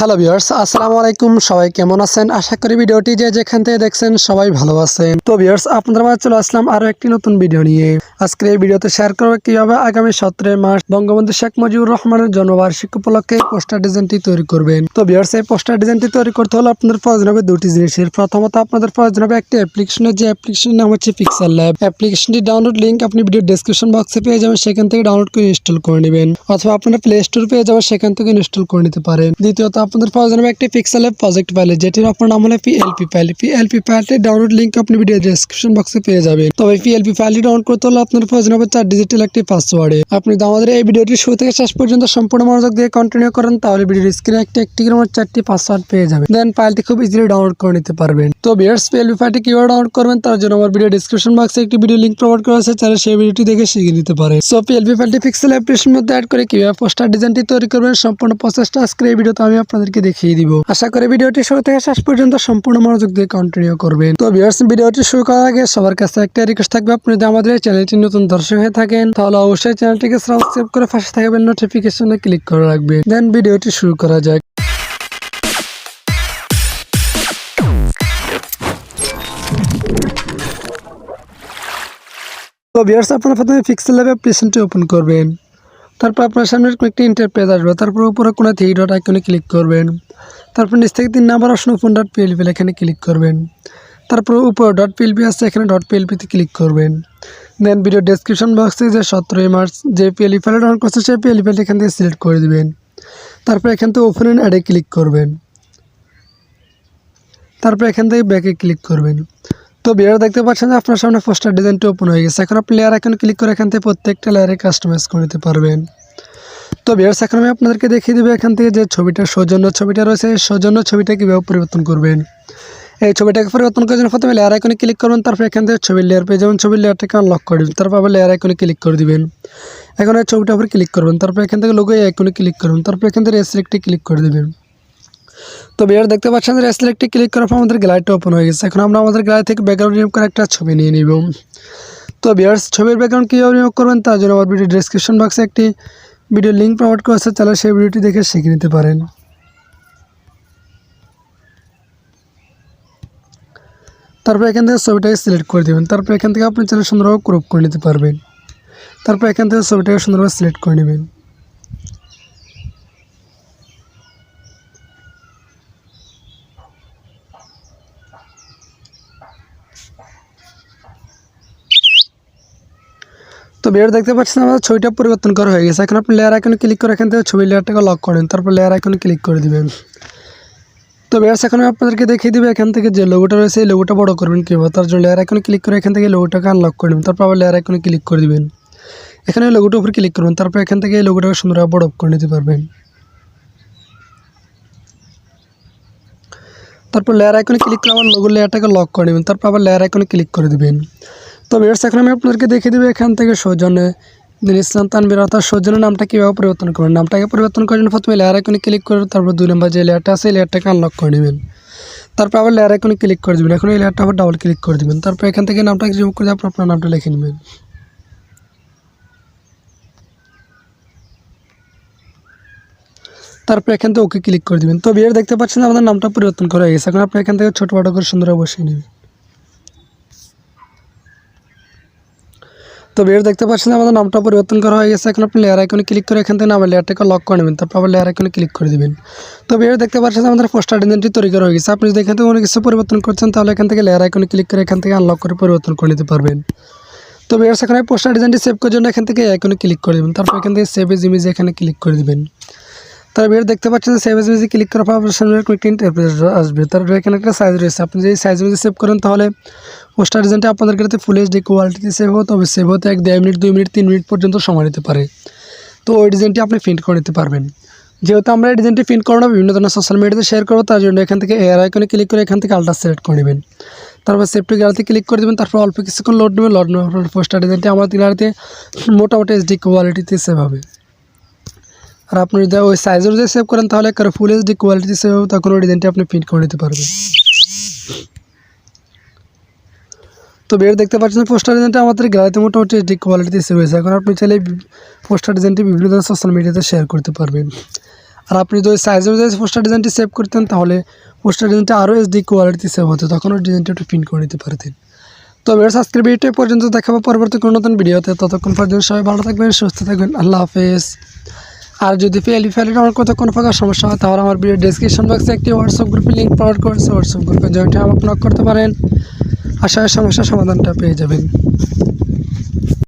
Hello viewers, আসসালামু আলাইকুম, সবাই কেমন আছেন? আশা করি ভিডিওটি যে যেখান থেকে দেখছেন সবাই ভালো আছেন। তো ভিউয়ার্স, আপনাদের মাঝে চলে আসলাম আরও একটি নতুন ভিডিও নিয়ে। আজকের এই ভিডিওতে শেয়ার করব কীভাবে আগামী সতেরোই মার্চ বঙ্গবন্ধু শেখ মুজিবুর রহমানের জন্মবার্ষিকী উপলক্ষে পোস্টার ডিজাইনটি তৈরি করবেন। তো ভিউয়ার্স, এই পোস্টার ডিজাইনটি তৈরি করতে হলে আপনাদের প্রয়োজন হবে দুটি জিনিসের প্রথমত আপনাদের প্রয়োজন হবে একটি অ্যাপ্লিকেশনের যে অ্যাপ্লিকেশনের নাম হচ্ছে পিক্সেল ল্যাব অ্যাপ্লিকেশনটি ডাউনলোড লিঙ্ক আপনি ভিডিও ডেসক্রিপশন বক্সে পেয়ে যাবেন, সেখান থেকে ডাউনলোড করে ইনস্টল করে নেবেন। অথবা আপনারা প্লে স্টোর পেয়ে যাবেন, সেখান থেকে ইনস্টল করে নিতে পারেন। দ্বিতীয়ত আপনাদের প্রয়োজন হবে একটি পিক্সেল ল্যাব প্রজেক্ট ফাইল যেটির আপনার নাম হলো পিএলপি ফাইল পিএলপি ফাইলটি ডাউনলোড লিঙ্ক আপনি ভিডিও ডেসক্রিপশন বক্সে পেয়ে যাবেন। তবে পিএলপি ফাইলটি ডাউনলোড করতে হলে আপনার প্রয়োজন হবে চার ডিজিটাল একটি পাসওয়ার্ডে আপনি আমাদের এই ভিডিওটি শুরু থেকে শেষ পর্যন্ত সম্পূর্ণ মনোযোগ দিয়ে কন্টিনিউ করেন, তাহলে ভিডিওর স্ক্রিনে একটি একটি করে চারটি পাসওয়ার্ড পেয়ে যাবেন। দেন ফাইলটি খুব ইজিলি ডাউনলোড করে নিতে পারবেন। তো বিয়ার্স পিএলপি ফাইলটি কীভাবে ডাউনলোড করবেন, তার জন্য আমার ভিডিও ডেসক্রিপশন বক্সে একটি ভিডিও লিঙ্ক প্রোভাইড করা আছে, চাইলে সেই ভিডিওটি দেখে শিখে নিতে পারে সো পিএলপি ফাইলটি পিক্সেল অ্যাপ্লিকেশন মধ্যে অ্যাড করে কীভাবে পোস্টার ডিজাইনটি তৈরি করবেন, সম্পূর্ণ প্রসেসটা আজকের এই ভিডিওতে আমি আপনাদেরকে দেখিয়ে দিব। আশা করি ভিডিওটি শুরু থেকে শেষ পর্যন্ত সম্পূর্ণ মনোযোগ দিয়ে কন্টিনিউ করবেন। তো ভিউয়ার্স ভিডিওটি শুরু করার আগে সবার কাছে একটা রিকোয়েস্ট থাকবে, আপনি যদি আমাদের চ্যানেলটি নতুন দর্শক হয়ে থাকেন, তাহলে অবশ্যই চ্যানেলটিকে সাবস্ক্রাইব করে পাশে থাকবেন নোটিফিকেশনে ক্লিক করে রাখবেন। দেন ভিডিওটি শুরু করা যাক। তো ভিউয়ার্স আপনারা প্রথমে পিক্সেল ল্যাবে অ্যাপ্লিকেশনটি ওপেন করবেন। তারপর আপনার সামনে একটি ইন্টারপেজ আসবে। তারপর উপরে কোনো থ্রি ডট আইকনে ক্লিক করবেন। তারপর নিচ থেকে তিন number option open dot PLP এখানে ক্লিক করবেন। তারপর উপরে ডট পিএলপি আসছে এখানে ডট পিএলপিতে ক্লিক করবেন। দেন ভিডিও ডেসক্রিপশন বক্সে যে সতেরোই মার্চ যে পিএলপি ফাইল ডাউনলোড করছে, সেই পিএলপি ফাইলটি এখান থেকে সিলেক্ট করে দেবেন। তারপর এখান থেকে ওপেন অ্যাডে ক্লিক করবেন। তারপর এখান থেকে ব্যাকে ক্লিক করবেন। তো বিয়ার দেখতে পাচ্ছেন যে আপনার সামনে পোস্টার ডিজাইনটি ওপেন হয়ে গেছে। এখন আপনি লেয়ার এখন ক্লিক করে এখান থেকে প্রত্যেকটা লেয়ারে কাস্টমাইজ করে নিতে পারবেন। তো বিয়ার্স এখন আমি আপনাদেরকে দেখিয়ে দেবো এখান থেকে যে ছবিটা সৌজন্য ছবিটা রয়েছে। এই সৌজন্য ছবিটা কীভাবে পরিবর্তন করবেন? এই ছবিটাকে পরিবর্তন করার জন্য প্রথমে লেয়ার আইকনে ক্লিক করবেন, তারপর এখান থেকে ছবির লেয়ার পেয়ে যাবেন। ছবির লেয়ারটাকে আনলক করে দেবেন, তারপর আবার লেয়ার আইকনে ক্লিক করে দিবেন। এখন এই ছবিটার উপর ক্লিক করবেন, তারপর এখান থেকে লোগো আইকনে ক্লিক করবেন, তারপর এখান থেকে সিলেক্টে ক্লিক করে দেবেন। তো বিয়ার দেখতে পাচ্ছেন যে সিলেক্টে ক্লিক করার পর আমাদের গ্যালারিটা ওপেন হয়ে গেছে। এখন আমরা আমাদের গ্যালারি থেকে ব্যাকগ্রাউন্ড রিমুভ করে একটা ছবি নিয়ে নিব। তো বিয়ার্স ছবির ব্যাকগ্রাউন্ড কীভাবে রিমুভ করবেন তার জন্য আমার ভিডিও ডিসক্রিপশন বক্সে একটি ভিডিও লিঙ্ক প্রোভাইড করেছে তাহলে সেই ভিডিওটি দেখে শিখে নিতে পারেন। তারপর এখান থেকে ছবিটাকে সিলেক্ট করে দেবেন। তারপর এখান থেকে আপনি চ্যানেল সুন্দরভাবে ক্রপ করে নিতে পারবেন। তারপর এখান থেকে ছবিটাকে সুন্দরভাবে সিলেক্ট করে নেবেন। তো বের দেখতে পাচ্ছেন, আমাদের ছবিটা পরিবর্তন করা হয়ে গেছে। এখন আপনি লেয়ার আইকনে ক্লিক করে এখান থেকে ছবি লেয়ারটাকে লক করেন, তারপর লেয়ার আইকনে ক্লিক করে দিবেন। তো বেয়ার্স এখন আপনাদেরকে দেখিয়ে দিবে এখান থেকে যে লোগোটা রয়েছে, এই লোগোটা বড় করবেন কীভাবে? তার জন্য লেয়ার আইকনে ক্লিক করে এখান থেকে লোগোটাকে আনলক করে নেবেন, তারপর আবার লেয়ার আইকনে ক্লিক করে দিবেন। এখানে লোগোটার উপর ক্লিক করবেন, তারপর এখান থেকে এই লোগোটাকে সুন্দরভাবে বড় করে নিতে পারবেন। তারপর লেয়ার আইকনে ক্লিক করে আবার লোগো লেয়ারটাকে লক করে নেবেন, তারপর আবার লেয়ার আইকনে ক্লিক করে দিবেন। তো ভিউয়ার্স এখন আমি আপনাদেরকে দেখিয়ে দেবো এখান থেকে সৌজন্যে। দিন ইসলাম তানবির অর্থাৎ সৌজন্য নামটা কীভাবে পরিবর্তন করবেন? নামটাকে পরিবর্তন করার জন্য প্রথমে লেয়ার আইকনে ক্লিক করে তারপর দুই নম্বর যে লেয়ারটা আছে, এই লেয়ারটাকে আনলক করে নেবেন। তারপর আবার লেয়ার আইকনে ক্লিক করে দেবেন। এখন এই লেয়ারটা আবার ডাবল ক্লিক করে দেবেন। তারপর এখান থেকে নামটাকে রিমুভ করে আপনার আপনার নামটা লিখে নেবেন। তারপর এখান থেকে ওকে ক্লিক করে দেবেন। তো বিয়ের দেখতে পাচ্ছেন আমাদের নামটা পরিবর্তন করা হয়ে গেছে। এখন আপনি এখান থেকে ছোটো বড়ো করে সুন্দর বসিয়ে নেবেন। তো বের দেখতে পাচ্ছেন, আমাদের নামটা পরিবর্তন করা হয়ে গেছে। এখন আপনি লেয়ার আইকনে ক্লিক করে এখান থেকে নামের লেয়ারটাকে লক করে নেবেন, তারপর আবার লেয়ার আইকনে ক্লিক করে দেবেন। তো বের দেখতে পাচ্ছেন, আমাদের পোস্টার ডিজাইনটি তৈরি করা হয়ে গেছে। আপনি যদি এখান থেকে অনেক কিছু পরিবর্তন করছেন, তাহলে এখান থেকে লেয়ার আইকনে ক্লিক করে এখান থেকে আনলক করে পরিবর্তন করে নিতে পারবেন। তো বের সেখানে পোস্টার ডিজাইনটি সেভ করার জন্য এখান থেকে আইকনে ক্লিক করে দেবেন, তারপর এখান থেকে সেভ এজ ইমেজ এখানে ক্লিক করে দেবেন। তার বের দেখতে পাচ্ছেন সেভ এজ ইমেজে ক্লিক করার পর আপনার সামনে ইন্টারপ্রেস আসবে। তারপর এখানে একটা সাইজ রয়েছে। আপনি যদি সাইজ অনুযায়ী সেভ করেন তাহলে পোস্টার ডিজাইনটা আপনাদের কাছে ফুল এইচডি কোয়ালিটিতে সেভ হতো তবে সেভ হতে এক দেড় মিনিট, দুই মিনিট, তিন মিনিট পর্যন্ত সময় নিতে পারে। তো ওই ডিজাইনটি আপনি প্রিন্ট করে নিতে পারবেন। যেহেতু আমরা এই ডিজাইনটি প্রিন্ট করানো বিভিন্ন ধরনের সোশ্যাল মিডিয়াতে শেয়ার করব, তার জন্য এখান থেকে এয়ার আইকনে ক্লিক করে এখান থেকে আলট্রা সিলেক্ট করে নেবেন। তারপর সেফটি গ্যালারিতে ক্লিক করে দেবেন, তারপর অল্প কিছুক্ষণ লোড নেবেন। লোড নেওয়ার পোস্টার ডিজাইনটি আমার গ্যালারিতে মোটামুটি এইচডি কোয়ালিটিতে সেভ হবে। আর আপনি যদি ওই সাইজ অনুযায়ী সেভ করেন, তাহলে কারও ফুল এইচডি কোয়ালিটি সেভ তখন ওই ডিজাইনটি আপনি প্রিন্ট করে নিতে পারবেন। তো বের দেখতে পাচ্ছেন পোস্টার ডিজাইনটা আমাদের গ্যালারিতে মোটামুটি এইচডি কোয়ালিটিতে সেভ হয়েছে। এখন আপনি চাইলে পোস্টার ডিজাইনটি বিভিন্ন ধরনের সোশ্যাল মিডিয়াতে শেয়ার করতে পারবেন। আর আপনি যদি ওই সাইজ অনুযায়ী পোস্টার ডিজাইনটি সেভ করতেন, তাহলে পোস্টার ডিজাইনটা আরও এসডি কোয়ালিটি সেভ হতো, তখন ওই ডিজাইনটা একটু প্রিন্ট করে নিতে পারতেন। তো ভিউয়ার্স আজকের ভিডিওটি পর্যন্ত দেখাবো। পরবর্তী কোনো নতুন ভিডিওতে ততক্ষণ পর্যন্ত সবাই ভালো থাকবেন, সুস্থ থাকবেন। আল্লাহ হাফেজ। আর যদি ফেলি ফেলি আমার কোথাও কোনো প্রকার সমস্যা হয়, তাহলে আমার ভিডিও ডিসক্রিপশন বক্সে একটি হোয়াটসঅ্যাপ গ্রুপে লিঙ্ক প্রোভাইড করেছে। হোয়াটসঅ্যাপ গ্রুপে জয়েন্ট নক করতে পারেন। আশা সমস্যার সমাধানটা পেয়ে যাবেন।